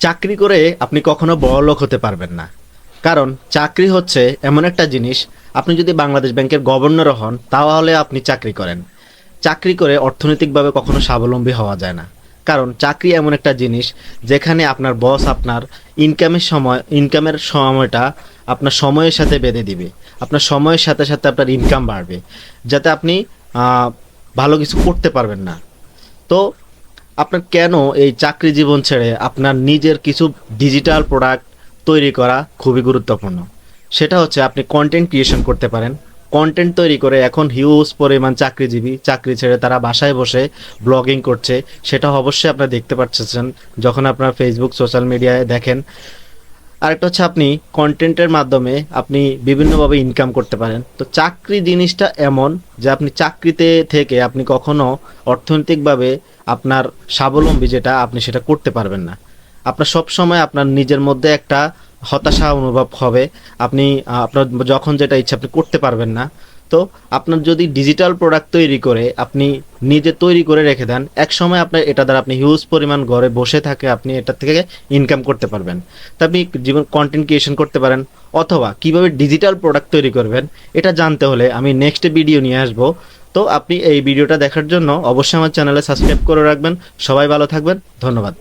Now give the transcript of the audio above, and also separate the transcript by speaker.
Speaker 1: চাকরি করে আপনি কখনো বড়লোক হতে পারবেন না। কারণ চাকরি হচ্ছে এমন একটা জিনিস, আপনি যদি বাংলাদেশ ব্যাংকের গভর্নরও হন, তাহলে আপনি চাকরি করেন। চাকরি করে অর্থনৈতিকভাবে কখনো স্বাবলম্বী হওয়া যায় না। কারণ চাকরি এমন একটা জিনিস, যেখানে আপনার বস আপনার ইনকামের সময় ইনকামের সময়টা আপনার সময়ের সাথে বেঁধে দিবে। আপনার সময়ের সাথে সাথে আপনার ইনকাম বাড়বে। যাতে আপনি ভালো কিছু করতে পারবেন না। তো আপনার কেন এই চাকরি জীবন ছেড়ে আপনার নিজের কিছু ডিজিটাল প্রোডাক্ট তৈরি করা খুবই গুরুত্বপূর্ণ? সেটা হচ্ছে আপনি কন্টেন্ট ক্রিয়েশন করতে পারেন। কন্টেন্ট তৈরি করে এখন হিউজ পরিমাণ চাকরিজীবী, চাকরি ছেড়ে তারা বাসায় বসে ব্লগিং করছে। সেটা অবশ্যই আপনারা দেখতে পাচ্ছেন যখন আপনার ফেসবুক সোশ্যাল মিডিয়ায় দেখেন। আরেকটা হচ্ছে আপনি কন্টেন্টের মাধ্যমে আপনি বিভিন্নভাবে ইনকাম করতে পারেন। তো চাকরি জিনিসটা এমন যে আপনি চাকরিতে থেকে আপনি কখনো অর্থনৈতিকভাবে আপনার স্বাবলম্বী যেটা, আপনি সেটা করতে পারবেন না। আপনার সবসময় আপনার নিজের মধ্যে একটা হতাশা অনুভব হবে। আপনি আপনার যখন যেটা ইচ্ছা আপনি করতে পারবেন না। তো আপনার যদি ডিজিটাল প্রোডাক্ট তৈরি করে আপনি নিজে তৈরি করে রেখে দেন এক সময় আপনার এটা দ্বারা আপনি হিউজ পরিমাণ ঘরে বসে থাকে আপনি এটা থেকে ইনকাম করতে পারবেন। তা আপনি জীবন কন্টেন্ট ক্রিয়েশন করতে পারেন অথবা কীভাবে ডিজিটাল প্রোডাক্ট তৈরি করবেন, এটা জানতে হলে আমি নেক্সট ভিডিও নিয়ে আসব। তো আপনি এই ভিডিওটা দেখার জন্য অবশ্যই আমার চ্যানেলে সাবস্ক্রাইব করে রাখবেন। সবাই ভালো থাকবেন। ধন্যবাদ।